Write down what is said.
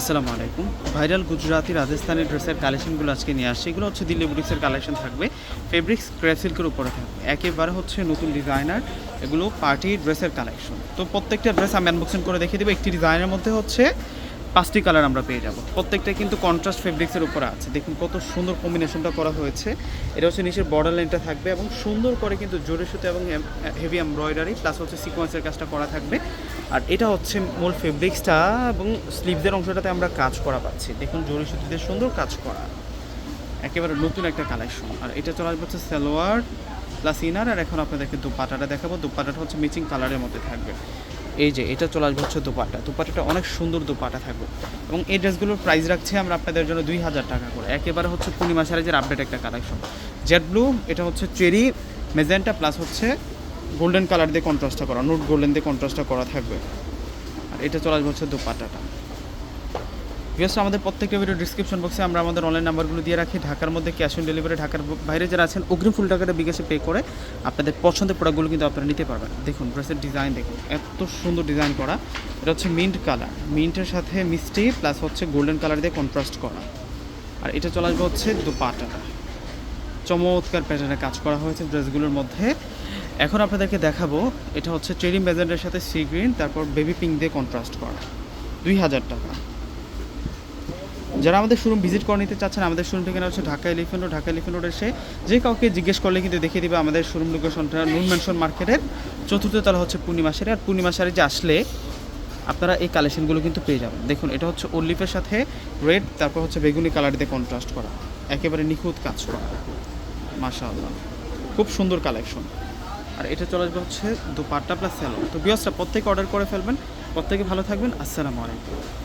আসসালামু আলাইকুম। ভাইরাল গুজরাতি রাজস্থানি ড্রেসের কালেকশনগুলো আজকে নিয়ে আসছি। এগুলো হচ্ছে দিল্লি বুটিক্সের কালেকশন থাকবে। ফেব্রিক্স ক্রেপ সিল্কের উপরে থাকবে। একেবারে হচ্ছে নতুন ডিজাইনার। এগুলো পার্টি ড্রেসের কালেকশন। তো প্রত্যেকটা ড্রেস আমি আনবক্সিং করে দেখিয়ে দেবো। একটি ডিজাইনের মধ্যে হচ্ছে পাঁচটি কালার আমরা পেয়ে যাব। প্রত্যেকটা কিন্তু কন্ট্রাস্ট ফেব্রিক্সের উপরে আছে। দেখুন কত সুন্দর কম্বিনেশনটা করা হয়েছে। এটা হচ্ছে নিচের বর্ডার লাইনটা থাকবে এবং সুন্দর করে কিন্তু জোরে সুতো এবং হেভি এমব্রয়ডারি প্লাস হচ্ছে সিকোয়েন্সের কাজটা করা থাকবে। আর এটা হচ্ছে মূল ফেব্রিক্সটা এবং স্লিভসের অংশটাতে আমরা কাজ করা পাচ্ছি। দেখুন, জরি সুতিতে সুন্দর কাজ করা। একেবারে নতুন একটা কালেকশন আর এটা চলে আসবে হচ্ছে সালোয়ার প্লাস ইনার আর এখন আপনাদেরকে দুপাটাটা দেখাবো। দুপাটাটা হচ্ছে মিচিং কালারের মধ্যে থাকবে। এই যে, এটা চলে আসবে হচ্ছে দুপাটা। দুপাটাটা অনেক সুন্দর দুপাটা থাকবে। এবং এই ড্রেসগুলোর প্রাইস রাখছি আমরা আপনাদের জন্য দুই হাজার টাকা করে। একেবারে হচ্ছে পূর্ণিমা সাইজের আপডেট একটা কালেকশন জেড ব্লু এটা হচ্ছে চেরি মেজেন্টা প্লাস হচ্ছে গোল্ডেন কালার দিয়ে কন্ট্রাস্টটা করা নোট গোল্ডেন দিয়ে কন্ট্রাস্টটা করা থাকবে। আর এটা চলে আসবে হচ্ছে দুপাটাটা ভিউয়ার্স আমাদের প্রত্যেকটা ভিডিও ডিসক্রিপশন বক্সে আমরা আমাদের অনলাইন নাম্বারগুলো দিয়ে রাখি। ঢাকার মধ্যে ক্যাশ অন ডেলিভারি ঢাকার বাইরে যারা আছেন, অগ্রিম ফুল টাকাটা বিকাশে পে করে আপনাদের পছন্দের প্রোডাক্টগুলো কিন্তু আপনারা নিতে পারবেন। দেখুন ড্রেসের ডিজাইন দেখুন, এত সুন্দর ডিজাইন করা। এটা হচ্ছে মিন্ট কালার মিন্টের সাথে মিষ্টি প্লাস হচ্ছে গোল্ডেন কালার দিয়ে কন্ট্রাস্ট করা। আর এটা চলে আসবে হচ্ছে দুপাটাটা চমৎকার প্যাটার্নে কাজ করা হয়েছে ড্রেসগুলোর মধ্যে। এখন আপনাদেরকে দেখাবো, এটা হচ্ছে চেরি মেজেন্টের সাথে সি গ্রিন, তারপর বেবি পিঙ্ক দিয়ে কন্ট্রাস্ট করা। দুই হাজার টাকা। যারা আমাদের শোরুম ভিজিট করে নিতে চাচ্ছেন, আমাদের শোরুম ঠিকানা হচ্ছে Dhaka elephant road Dhaka elephant road এসে যে কাউকে জিজ্ঞেস করলে কিন্তু দেখিয়ে দিবে আমাদের শোরুম লোকেশনটা নুন ম্যানশন মার্কেটের চতুর্থ তলা হচ্ছে পূর্ণিমা শাড়ি আর পূর্ণিমা শাড়ি যে আসলে আপনারা এই কালেকশনগুলো কিন্তু পেয়ে যাবেন। দেখুন, এটা হচ্ছে ওলিফের সাথে রেড তারপর হচ্ছে বেগুনি কালার দিয়ে কন্ট্রাস্ট করা। একেবারে নিখুঁত কাজ করা। মাশাআল্লাহ। খুব সুন্দর কালেকশন আর এটা চলে আসবে হচ্ছে দুপাট্টা প্লাস স্যালো তো বিয়সটা প্রত্যেকে অর্ডার করে ফেলবেন। প্রত্যেকে ভালো থাকবেন। আসসালামু আলাইকুম।